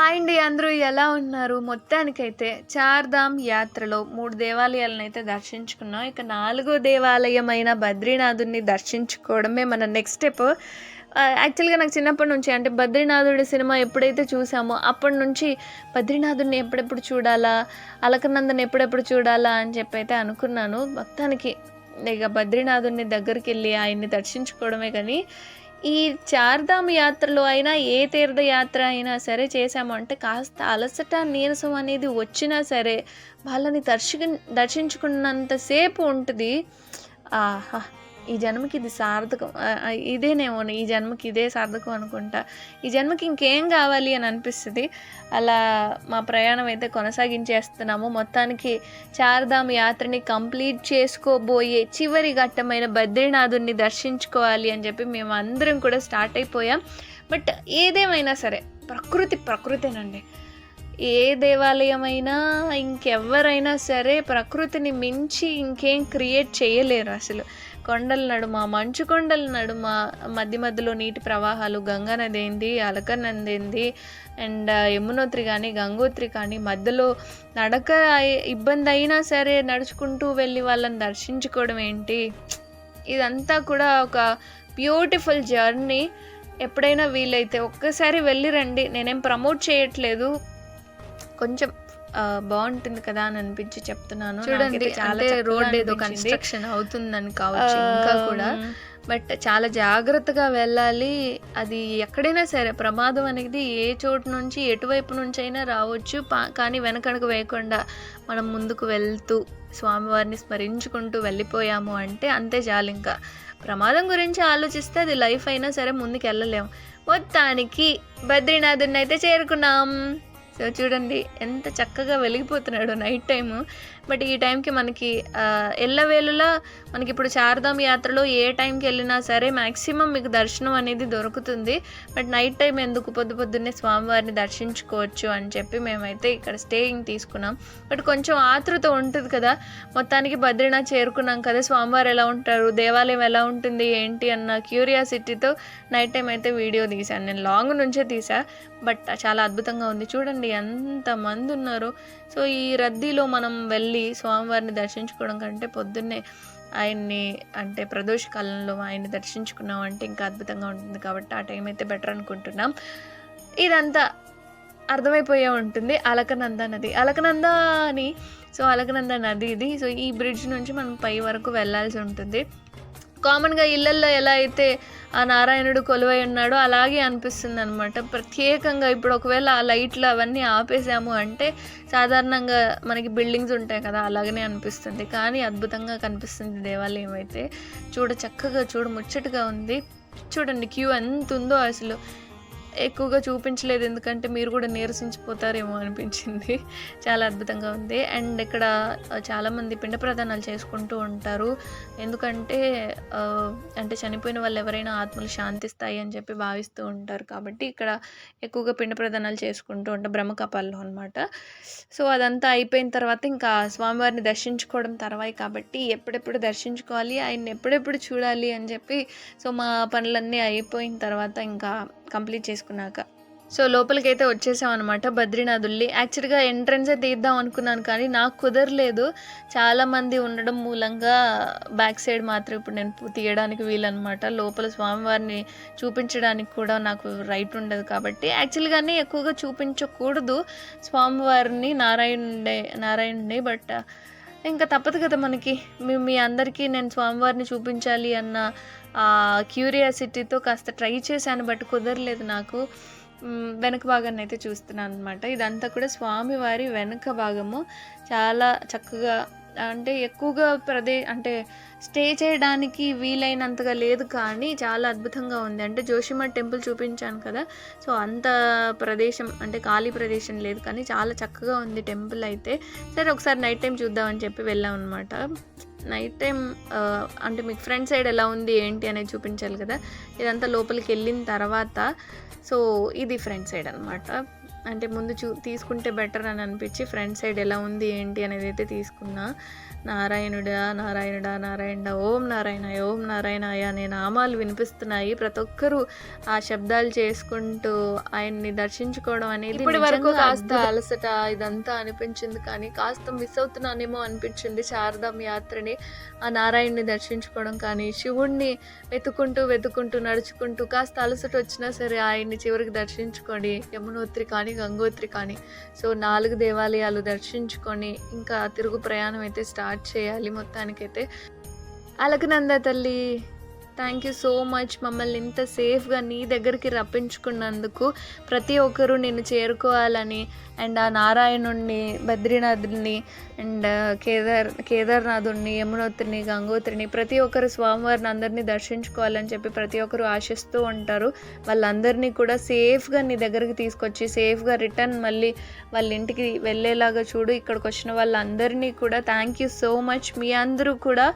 Hi అండి అందరూ ఎలా ఉన్నారు? మొత్తానికైతే చార్ధామ్ యాత్రలో మూడు దేవాలయాలను అయితే దర్శించుకున్నాం. ఇక నాలుగో దేవాలయమైన బద్రీనాథుని దర్శించుకోవడమే మన నెక్స్ట్ స్టెప్ యాక్చువల్గా నాకు చిన్నప్పటి నుంచి అంటే బద్రీనాథుడి సినిమా ఎప్పుడైతే చూసామో అప్పటి నుంచి బద్రీనాథుడిని ఎప్పుడెప్పుడు చూడాలా అలకనందన్ ఎప్పుడెప్పుడు చూడాలా అని చెప్పి అయితే అనుకున్నాను. మొత్తానికి ఇక బద్రీనాథుడిని దగ్గరికి వెళ్ళి ఆయన్ని దర్శించుకోవడమే కానీ ఈ చార్ధామ్ యాత్రలో అయినా ఏ తీర్థయాత్ర అయినా సరే చేసామంటే కాస్త అలసట నీరసం అనేది వచ్చినా సరే వాళ్ళని దర్శి దర్శించుకున్నంతసేపు ఉంటుంది. ఆహా! ఈ జన్మకి ఇది సార్థకం. ఇదేనేమో ఈ జన్మకి ఇదే సార్థకం అనుకుంటా. ఈ జన్మకి ఇంకేం కావాలి అని అనిపిస్తుంది. అలా మా ప్రయాణం అయితే కొనసాగించేస్తున్నాము. మొత్తానికి చార్ధామ్ యాత్రని కంప్లీట్ చేసుకోబోయే చివరి ఘట్టమైన బద్రీనాథుని దర్శించుకోవాలి అని చెప్పి మేము అందరం కూడా స్టార్ట్ అయిపోయాం. బట్ ఏదేమైనా సరే ప్రకృతి ప్రకృతేనండి. ఏ దేవాలయమైనా ఇంకెవరైనా సరే ప్రకృతిని మించి ఇంకేం క్రియేట్ చేయలేరు అసలు. కొండల నడుమ మంచు కొండల నడుమ మధ్య మధ్యలో నీటి ప్రవాహాలు గంగా నది ఏంది అలకనంది ఏంది అండ్ యమునోత్రి కానీ గంగోత్రి కానీ మధ్యలో నడక ఇబ్బంది అయినా సరే నడుచుకుంటూ వెళ్ళి వాళ్ళని దర్శించుకోవడం ఏంటి? ఇదంతా కూడా ఒక బ్యూటిఫుల్ జర్నీ ఎప్పుడైనా వీలైతే ఒక్కసారి వెళ్ళి రండి. నేనేం ప్రమోట్ చేయట్లేదు. కొంచెం బాగుంటుంది కదా అని అనిపించి చెప్తున్నాను. చూడండి చాలా రోడ్ ఏదో. కన్స్ట్రక్షన్ అవుతుందని కావచ్చు ఇంకా కూడా. బట్ చాలా జాగ్రత్తగా వెళ్ళాలి. అది ఎక్కడైనా సరే ప్రమాదం అనేది ఏ చోటు నుంచి ఎటువైపు నుంచి అయినా రావచ్చు కానీ వెనకడుగు వేయకుండా మనం ముందుకు వెళ్తూ స్వామివారిని స్మరించుకుంటూ వెళ్ళిపోయాము అంటే అంతే చాలు ఇంకా. ప్రమాదం గురించి ఆలోచిస్తే అది లైఫ్ అయినా సరే ముందుకు వెళ్ళలేము మొత్తానికి బద్రీనాథుని అయితే చేరుకున్నాం. సో చూడండి ఎంత చక్కగా వెలిగిపోతున్నాడు నైట్ టైము. బట్ ఈ టైంకి మనకి ఎల్లవేళలా మనకి ఇప్పుడు చార్ధామ్ యాత్రలో ఏ టైంకి వెళ్ళినా సరే మ్యాక్సిమం మీకు దర్శనం అనేది దొరుకుతుంది. బట్ నైట్ టైం ఎందుకు పొద్దు పొద్దున్నే స్వామివారిని దర్శించుకోవచ్చు అని చెప్పి మేమైతే ఇక్కడ స్టేయింగ్ తీసుకున్నాం. బట్ కొంచెం ఆతృత ఉంటుంది కదా మొత్తానికి బద్రీనాథ్ చేరుకున్నాం కదా స్వామివారు ఎలా ఉంటారు దేవాలయం ఎలా ఉంటుంది ఏంటి అన్న క్యూరియాసిటీతో నైట్ టైం అయితే వీడియో తీశాను. నేను లాంగ్ నుంచే తీసా బట్ చాలా అద్భుతంగా ఉంది. చూడండి ఎంతమంది ఉన్నారు. సో ఈ రద్దీలో మనం వెళ్ళి స్వామివారిని దర్శించుకోవడం కంటే పొద్దున్నే ఆయన్ని అంటే ప్రదోష కాలంలో ఆయన్ని దర్శించుకున్నాం అంటే ఇంకా అద్భుతంగా ఉంటుంది కాబట్టి ఆ టైం అయితే బెటర్ అనుకుంటున్నాం. ఇదంతా అర్థమైపోయే ఉంటుంది. అలకనంద నది. అలకనంద అని సో అలకనంద నది ఇది. సో ఈ బ్రిడ్జ్ నుంచి మనం పై వరకు వెళ్ళాల్సి ఉంటుంది. కామన్గా ఇళ్ళల్లో ఎలా అయితే ఆ నారాయణుడు కొలువై ఉన్నాడో అలాగే అనిపిస్తుంది అనమాట ప్రత్యేకంగా ఇప్పుడు ఒకవేళ ఆ లైట్లు అవన్నీ ఆపేసాము అంటే సాధారణంగా మనకి బిల్డింగ్స్ ఉంటాయి కదా అలాగనే అనిపిస్తుంది. కానీ అద్భుతంగా కనిపిస్తుంది దేవాలయం అయితే. చూడ చక్కగా చూడ ముచ్చటగా ఉంది. చూడండి క్యూ ఎంత ఉందో అసలు. ఎక్కువగా చూపించలేదు. ఎందుకంటే మీరు కూడా నీరసించిపోతారేమో అనిపించింది. చాలా అద్భుతంగా ఉంది. అండ్ ఇక్కడ చాలామంది పిండ ప్రదానాలు చేసుకుంటూ ఉంటారు. ఎందుకంటే అంటే చనిపోయిన వాళ్ళు ఎవరైనా ఆత్మలు శాంతిస్తాయి అని చెప్పి భావిస్తూ ఉంటారు. కాబట్టి ఇక్కడ ఎక్కువగా పిండ ప్రదానాలు చేసుకుంటూ ఉంటారు బ్రహ్మకపాల్లో అనమాట సో అదంతా అయిపోయిన తర్వాత ఇంకా స్వామివారిని దర్శించుకోవడం తర్వాయి కాబట్టి ఎప్పుడెప్పుడు దర్శించుకోవాలి ఆయన్ని ఎప్పుడెప్పుడు చూడాలి అని చెప్పి సో మా పనులన్నీ అయిపోయిన తర్వాత ఇంకా కంప్లీట్ చేసుకున్నాక. సో లోపలికైతే వచ్చేసాం అనమాట బద్రీనాథుల్లి యాక్చువల్గా ఎంట్రన్సే తీద్దాం అనుకున్నాను కానీ నాకు కుదరలేదు. చాలామంది ఉండడం మూలంగా బ్యాక్ సైడ్ మాత్రం ఇప్పుడు నేను తీయడానికి వీలనమాట లోపల స్వామివారిని చూపించడానికి కూడా నాకు రైట్ ఉండదు కాబట్టి. యాక్చువల్గానే ఎక్కువగా చూపించకూడదు స్వామివారిని నారాయణుడే నారాయణుడే బట్ ఇంకా తప్పదు కదా మనకి. మీ మీ అందరికీ నేను స్వామివారిని చూపించాలి అన్న క్యూరియాసిటీతో కాస్త ట్రై చేశాను బట్ కుదరలేదు నాకు. వెనక భాగాన్ని అయితే చూస్తున్నాను అనమాట ఇదంతా కూడా స్వామివారి వెనక భాగము. చాలా చక్కగా అంటే ఎక్కువగా ప్రదే అంటే స్టే చేయడానికి వీలైనంతగా లేదు కానీ చాలా అద్భుతంగా ఉంది. అంటే జోషిమఠ్ టెంపుల్ చూపించాను కదా సో అంత ప్రదేశం అంటే ఖాళీ ప్రదేశం లేదు కానీ చాలా చక్కగా ఉంది టెంపుల్ అయితే. సరే ఒకసారి నైట్ టైం చూద్దామని చెప్పి వెళ్ళాం అనమాట నైట్ టైం అంటే మీకు ఫ్రంట్ సైడ్ ఎలా ఉంది ఏంటి అనేది చూపించాలి కదా. ఇదంతా లోపలికి వెళ్ళిన తర్వాత సో ఇది ఫ్రంట్ సైడ్ అనమాట అంటే ముందు చూ తీసుకుంటే బెటర్ అని అనిపించి ఫ్రంట్ సైడ్ ఎలా ఉంది ఏంటి అనేది అయితే తీసుకున్నా. నారాయణుడా నారాయణుడా నారాయణ ఓం నారాయణ ఓం నారాయణాయ అనే నామాలు వినిపిస్తున్నాయి. ప్రతి ఒక్కరూ ఆ శబ్దాలు చేసుకుంటూ ఆయన్ని దర్శించుకోవడం అనేది ఇప్పటి వరకు కాస్త అలసట. ఇదంతా అనిపించింది కానీ కాస్త మిస్ అవుతున్నానేమో అనిపించింది. శారదాం యాత్రని ఆ నారాయణ్ణి దర్శించుకోవడం కానీ శివుణ్ణి వెతుకుంటూ వెతుకుంటూ నడుచుకుంటూ కాస్త అలసట వచ్చినా సరే ఆయన్ని చివరికి దర్శించుకొని యమునోత్రి కానీ గంగోత్రి కానీ. సో నాలుగు దేవాలయాలు దర్శించుకొని ఇంకా తిరుగు ప్రయాణం అయితే స్టార్ట్ చేయాలి మొత్తానికైతే. అలకనంద తల్లి థ్యాంక్ యూ సో మచ్ మమ్మల్ని ఇంత సేఫ్గా నీ దగ్గరికి రప్పించుకున్నందుకు ప్రతి ఒక్కరూ నేను చేరుకోవాలని అండ్ ఆ నారాయణుణ్ణి బద్రీనాథుని అండ్ కేదార్ కేదార్నాథుణ్ణి యమునోత్రిని గంగోత్రిని ప్రతి ఒక్కరు స్వామివారిని అందరినీ దర్శించుకోవాలని చెప్పి ప్రతి ఒక్కరు ఆశిస్తూ ఉంటారు. వాళ్ళందరినీ కూడా సేఫ్గా నీ దగ్గరికి తీసుకొచ్చి సేఫ్గా రిటర్న్ మళ్ళీ వాళ్ళ ఇంటికి వెళ్ళేలాగా చూడు. ఇక్కడికి వచ్చిన వాళ్ళందరినీ కూడా థ్యాంక్ యూ సో మచ్ మీ అందరూ కూడా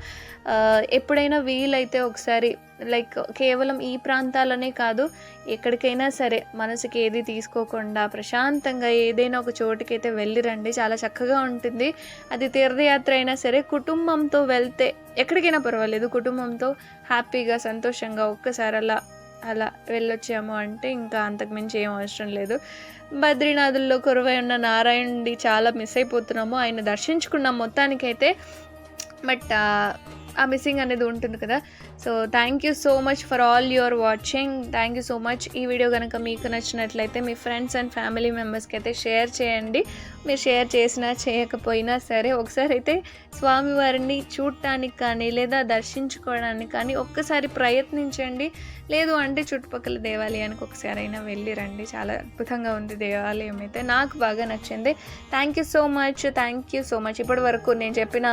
ఎప్పుడైనా వీలైతే ఒకసారి లైక్ కేవలం ఈ ప్రాంతాలనే కాదు ఎక్కడికైనా సరే మనసుకి ఏది తీసుకోకుండా ప్రశాంతంగా ఏదైనా ఒక చోటుకైతే వెళ్ళిరండి. చాలా చక్కగా ఉంటుంది. అది తీర్థయాత్ర అయినా సరే కుటుంబంతో వెళ్తే ఎక్కడికైనా పర్వాలేదు. కుటుంబంతో హ్యాపీగా సంతోషంగా ఒక్కసారి అలా అలా వెళ్ళొచ్చాము అంటే ఇంకా అంతకుమించి ఏం అవసరం లేదు. బద్రీనాథుల్లో కొరవై ఉన్న నారాయణుడి చాలా మిస్ అయిపోతున్నాము. ఆయన దర్శించుకున్నాం మొత్తానికైతే బట్ ఆ మిస్సింగ్ అనేది ఉంటుంది కదా. So thank you so much for all your watching thank you so much ఈ వీడియో కనుక మీకు నచ్చినట్లయితే మీ ఫ్రెండ్స్ అండ్ ఫ్యామిలీ మెంబర్స్కి అయితే షేర్ చేయండి. మీరు షేర్ చేసినా చేయకపోయినా సరే ఒకసారి అయితే స్వామివారిని చూడటానికి కానీ లేదా దర్శించుకోవడానికి కానీ ఒక్కసారి ప్రయత్నించండి. లేదు అంటే చుట్టుపక్కల దేవాలయానికి ఒకసారి అయినా వెళ్ళి రండి. చాలా అద్భుతంగా ఉంది దేవాలయం అయితే. నాకు బాగా నచ్చింది. Thank you so much thank you so much ఇప్పటి వరకు నేను చెప్పిన